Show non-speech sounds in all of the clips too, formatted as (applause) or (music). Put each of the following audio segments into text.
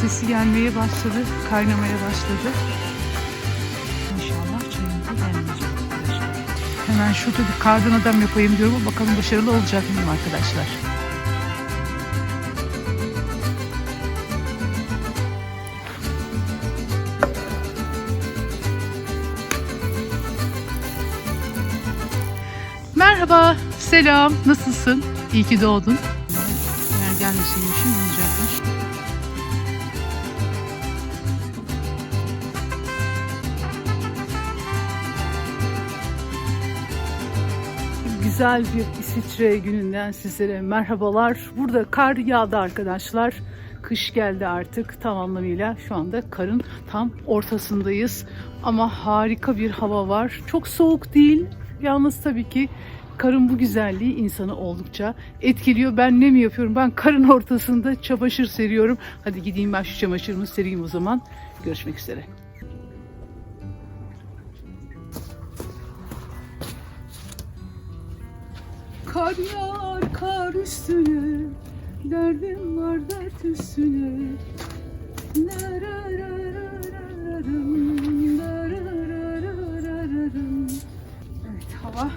sesi gelmeye başladı, kaynamaya başladı. İnşallah çayımıza gelmeyecek arkadaşlar. Hemen şurada bir kardan adam yapayım diyorum bakalım başarılı olacak mıyım arkadaşlar. Merhaba, selam, nasılsın? İyi ki doğdun. Güzel bir İsviçre gününden sizlere merhabalar. Burada kar yağdı arkadaşlar. Kış geldi artık tam anlamıyla. Şu anda karın tam ortasındayız. Ama harika bir hava var. Çok soğuk değil. Yalnız tabii ki karın bu güzelliği insanı oldukça etkiliyor. Ben ne mi yapıyorum? Ben karın ortasında çamaşır seriyorum. Hadi gideyim ben şu çamaşırımı sereyim o zaman. Görüşmek üzere. Kar yağar kar üstüne Derdim var dert üstüne. Evet hava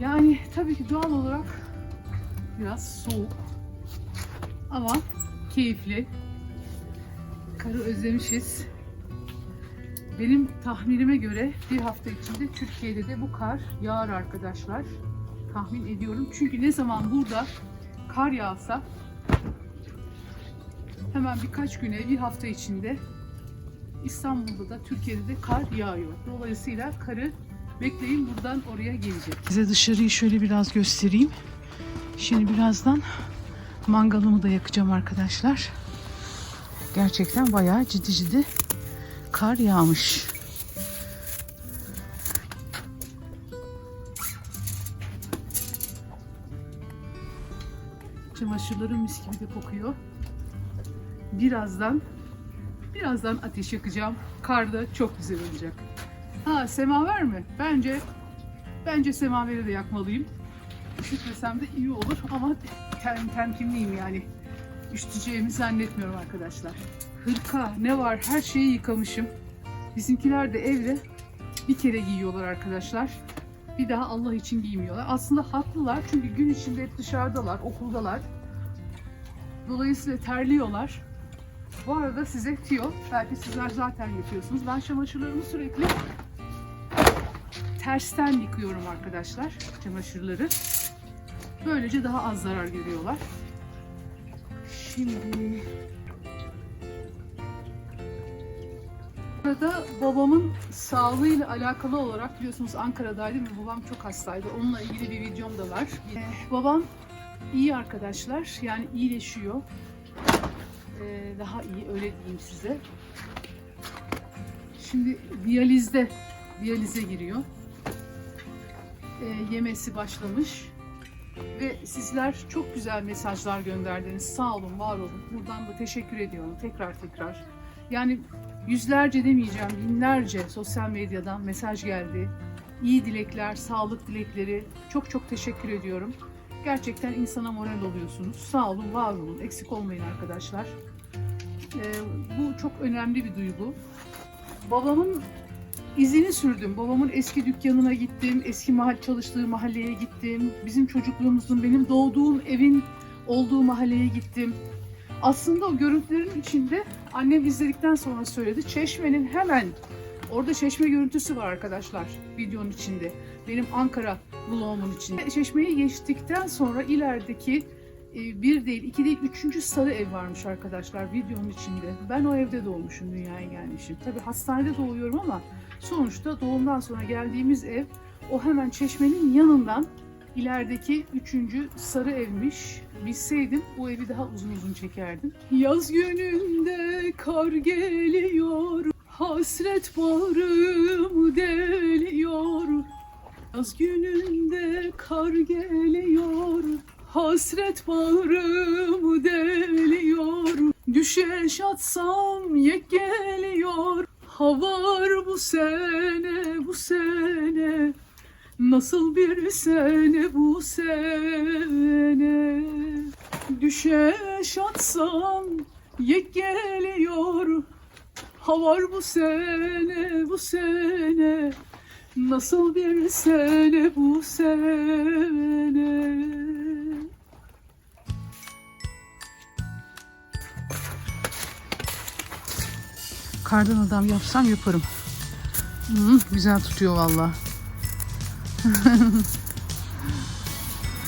yani tabii ki doğal olarak biraz soğuk ama keyifli. Karı özlemişiz. Benim tahminime göre bir hafta içinde Türkiye'de de bu kar yağar arkadaşlar. Tahmin ediyorum. Çünkü ne zaman burada kar yağsa hemen birkaç güne, bir hafta içinde İstanbul'da da Türkiye'de de kar yağıyor. Dolayısıyla karı bekleyin buradan oraya gelecek. Size dışarıyı şöyle biraz göstereyim. Şimdi birazdan mangalımı da yakacağım arkadaşlar. Gerçekten bayağı ciddi ciddi kar yağmış. Çamaşırlarım mis gibi de kokuyor. Birazdan birazdan ateş yakacağım. Kar da çok güzel olacak. Ha semaver mi? Bence bence semaveri de yakmalıyım. Üşütmesem de iyi olur ama tem, temkinliyim yani. Üşüteceğimi zannetmiyorum arkadaşlar. Hırka ne var her şeyi yıkamışım. Bizimkiler de evde bir kere giyiyorlar arkadaşlar. Bir daha Allah için giymiyorlar. Aslında haklılar çünkü gün içinde hep dışarıdalar, okuldalar. Dolayısıyla terliyorlar. Bu arada size tiyo, belki sizler zaten yapıyorsunuz. Ben çamaşırlarımı sürekli tersten yıkıyorum arkadaşlar çamaşırları. Böylece daha az zarar görüyorlar. Şimdi Burada babamın sağlığıyla alakalı olarak biliyorsunuz Ankara'daydım ve babam çok hastaydı. Onunla ilgili bir videom da var. Ee, babam iyi arkadaşlar yani iyileşiyor. Ee, daha iyi öyle diyeyim size. Şimdi diyalizde diyalize giriyor. Ee, yemesi başlamış. Ve sizler çok güzel mesajlar gönderdiniz. Sağ olun, var olun. Buradan da teşekkür ediyorum tekrar tekrar. Yani yüzlerce demeyeceğim, binlerce sosyal medyadan mesaj geldi. İyi dilekler, sağlık dilekleri. Çok çok teşekkür ediyorum. Gerçekten insana moral oluyorsunuz. Sağ olun, var olun. Eksik olmayın arkadaşlar. Ee, bu çok önemli bir duygu. Babamın izini sürdüm. Babamın eski dükkanına gittim. Eski mahal çalıştığı mahalleye gittim. Bizim çocukluğumuzun, benim doğduğum evin olduğu mahalleye gittim. Aslında o görüntülerin içinde annem izledikten sonra söyledi. Çeşmenin hemen orada çeşme görüntüsü var arkadaşlar videonun içinde. Benim Ankara vlogumun içinde. Çeşmeyi geçtikten sonra ilerideki e, bir değil, iki değil, üçüncü sarı ev varmış arkadaşlar videonun içinde. Ben o evde doğmuşum, dünyaya gelmişim. Tabii hastanede doğuyorum ama sonuçta doğumdan sonra geldiğimiz ev o hemen çeşmenin yanından ilerideki üçüncü sarı evmiş. Bilseydim o evi daha uzun uzun çekerdim. Yaz gününde kar geliyor, hasret bağrımı deliyor. Yaz gününde kar geliyor, hasret bağrımı deliyor. Düşeş atsam yek geliyor, havar bu sene bu sene. Nasıl bir sene bu sene Düşeş atsam Yek geliyor Ha var bu sene bu sene Nasıl bir sene bu sene Kardan adam yapsam yaparım. Hmm, güzel tutuyor valla. (laughs)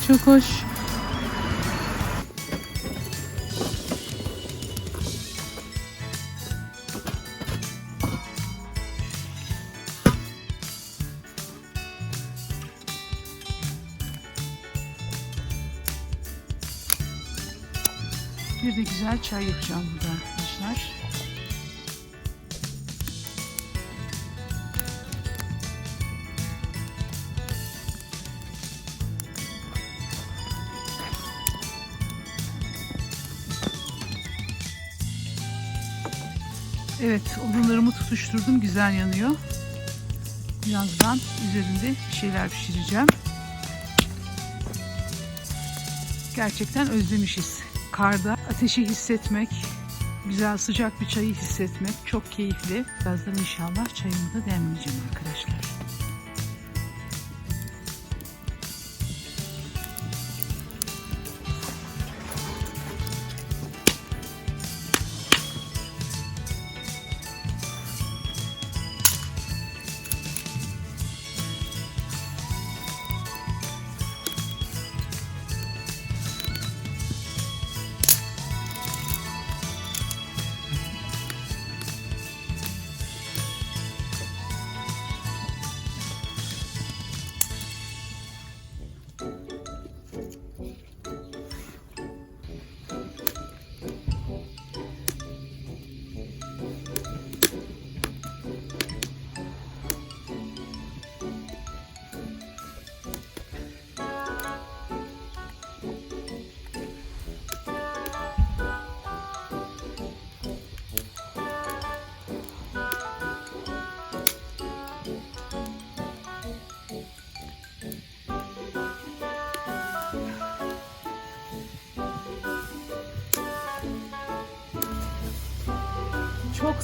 Çok hoş. Bir de güzel çay yapacağım burada arkadaşlar. Evet, odunlarımı tutuşturdum. Güzel yanıyor. Birazdan üzerinde bir şeyler pişireceğim. Gerçekten özlemişiz. Karda ateşi hissetmek, güzel sıcak bir çayı hissetmek çok keyifli. Birazdan inşallah çayımı da demleyeceğim arkadaşlar.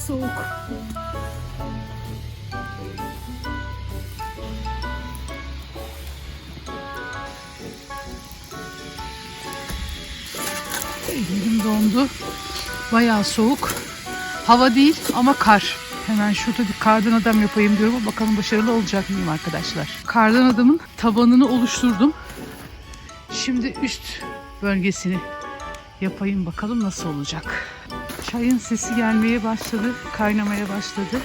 Soğuk. Ellerim dondu. Bayağı soğuk. Hava değil ama kar. Hemen şurada bir kardan adam yapayım diyorum. Bakalım başarılı olacak mıyım arkadaşlar. Kardan adamın tabanını oluşturdum. Şimdi üst bölgesini yapayım bakalım nasıl olacak. Çayın sesi gelmeye başladı, kaynamaya başladı.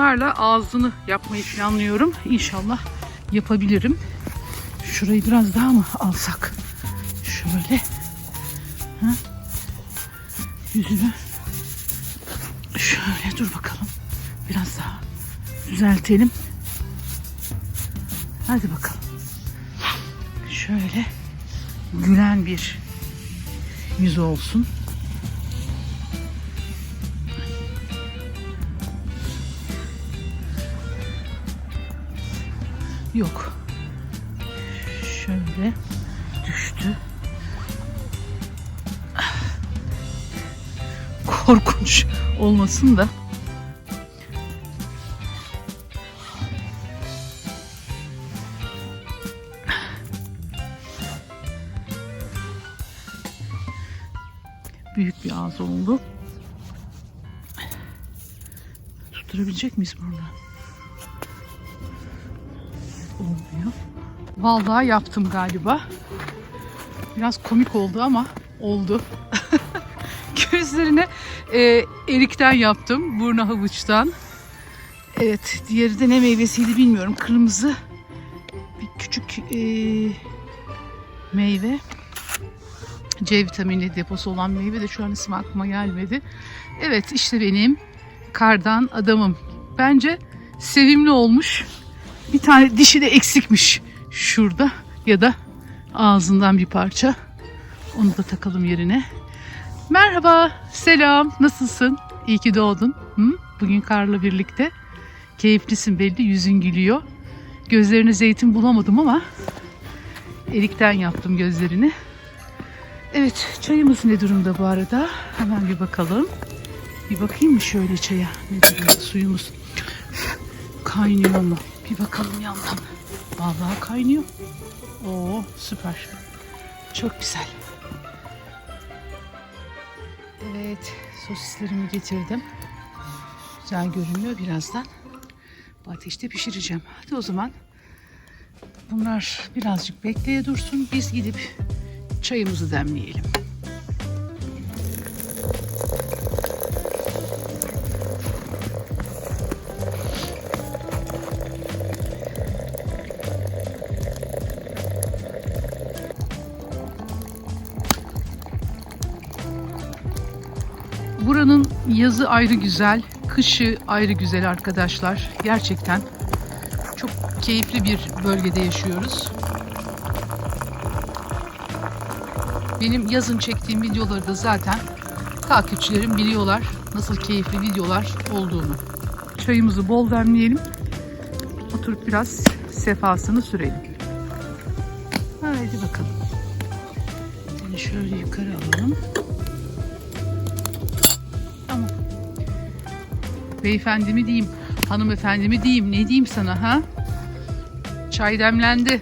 Bunlarla ağzını yapmayı planlıyorum. İnşallah yapabilirim. Şurayı biraz daha mı alsak? Şöyle. Ha? Yüzünü şöyle dur bakalım. Biraz daha düzeltelim. Hadi bakalım. Şöyle gülen bir yüz olsun. Yok. Şöyle düştü. Korkunç olmasın da. Büyük bir ağız oldu. Tutturabilecek miyiz burada? Olmuyor. Vallahi yaptım galiba. Biraz komik oldu ama oldu. (laughs) Gözlerine e, erikten yaptım. Burnu havuçtan. Evet. Diğeri de ne meyvesiydi bilmiyorum. Kırmızı bir küçük e, meyve. C vitamini deposu olan meyve de şu an ismi aklıma gelmedi. Evet işte benim kardan adamım. Bence sevimli olmuş. Bir tane dişi de eksikmiş şurada ya da ağzından bir parça. Onu da takalım yerine. Merhaba, selam, nasılsın? İyi ki doğdun. Hı? Bugün Kar'la birlikte. Keyiflisin belli, yüzün gülüyor. Gözlerine zeytin bulamadım ama erikten yaptım gözlerini. Evet, çayımız ne durumda bu arada? Hemen bir bakalım. Bir bakayım mı şöyle çaya? Ne durumda suyumuz? Kaynıyor mu? Bir bakalım yandan. Vallahi kaynıyor. Oo, süper. Çok güzel. Evet, sosislerimi getirdim. Güzel görünüyor birazdan. Bu ateşte pişireceğim. Hadi o zaman bunlar birazcık bekleye dursun. Biz gidip çayımızı demleyelim. Yazı ayrı güzel, kışı ayrı güzel arkadaşlar. Gerçekten çok keyifli bir bölgede yaşıyoruz. Benim yazın çektiğim videoları da zaten takipçilerim biliyorlar nasıl keyifli videolar olduğunu. Çayımızı bol demleyelim. Oturup biraz sefasını sürelim. Haydi bakalım. Seni şöyle yukarı alalım. Beyefendi mi diyeyim, hanımefendi mi diyeyim, ne diyeyim sana ha? Çay demlendi.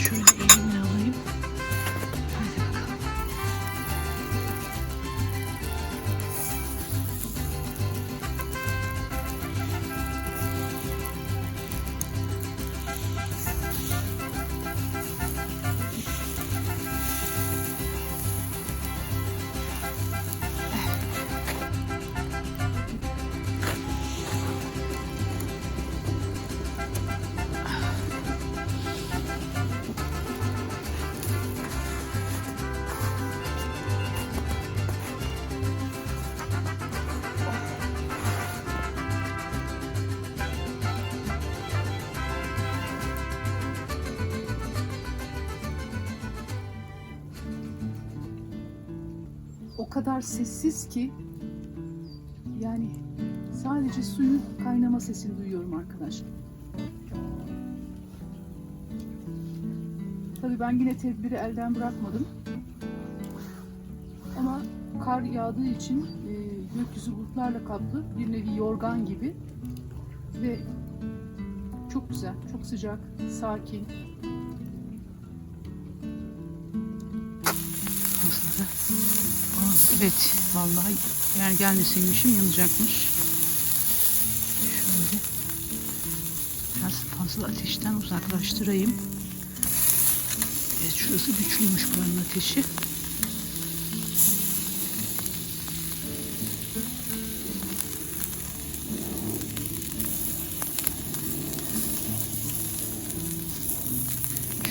Şöyle elimle o kadar sessiz ki yani sadece suyun kaynama sesini duyuyorum arkadaşlar. Tabii ben yine tedbiri elden bırakmadım. Ama kar yağdığı için e, gökyüzü bulutlarla kaplı bir nevi yorgan gibi ve çok güzel, çok sıcak, sakin. Evet vallahi eğer gelmeseymişim yanacakmış. Şöyle biraz fazla ateşten uzaklaştırayım. Evet şurası güçlüymüş buranın ateşi.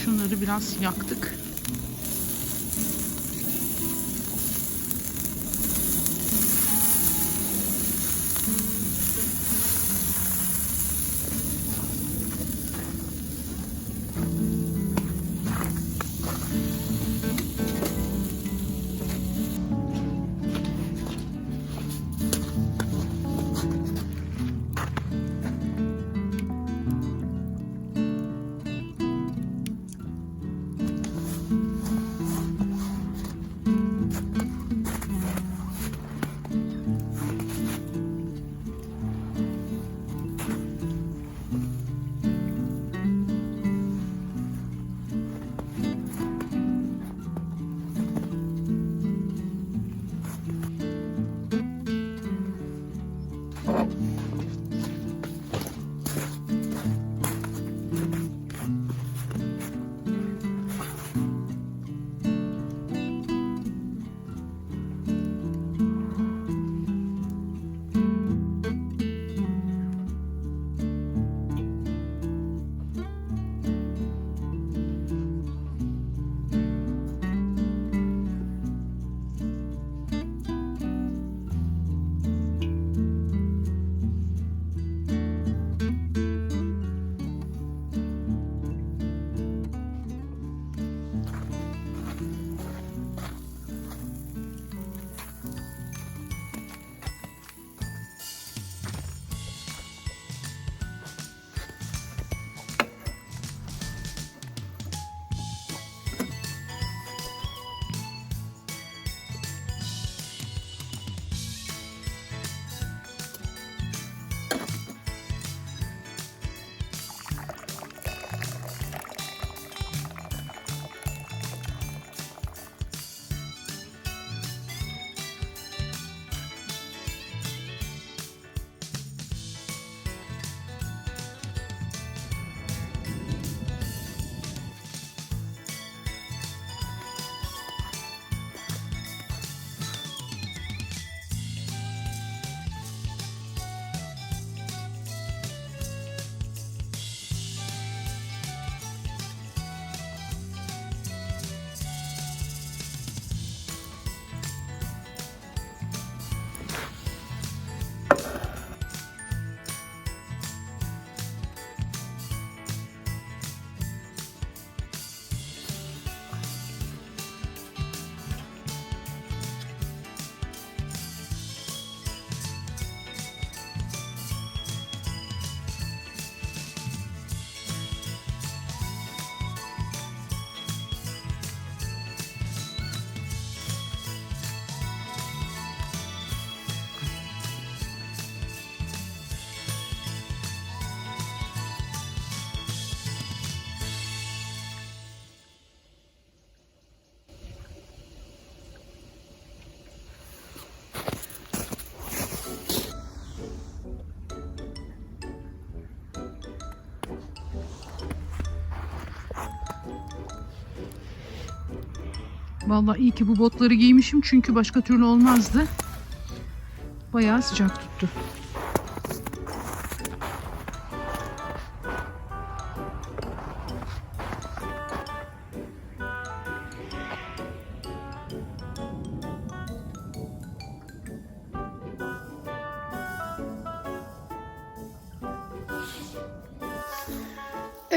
Şunları biraz yaktık. Vallahi iyi ki bu botları giymişim çünkü başka türlü olmazdı. Bayağı sıcak tuttu.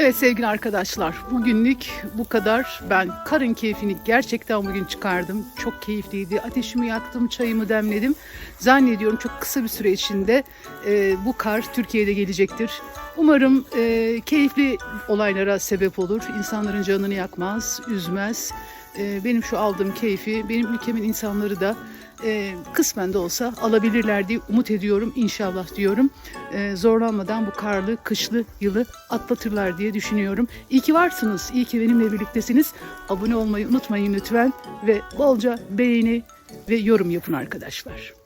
Evet sevgili arkadaşlar, bugünlük bu kadar. Ben karın keyfini gerçekten bugün çıkardım. Çok keyifliydi. Ateşimi yaktım, çayımı demledim. Zannediyorum çok kısa bir süre içinde e, bu kar Türkiye'de gelecektir. Umarım e, keyifli olaylara sebep olur. İnsanların canını yakmaz, üzmez. E, benim şu aldığım keyfi, benim ülkemin insanları da e, kısmen de olsa alabilirler diye umut ediyorum. İnşallah diyorum. E, zorlanmadan bu karlı, kışlı yılı atlatırlar diye düşünüyorum. İyi ki varsınız, iyi ki benimle birliktesiniz. Abone olmayı unutmayın lütfen ve bolca beğeni ve yorum yapın arkadaşlar.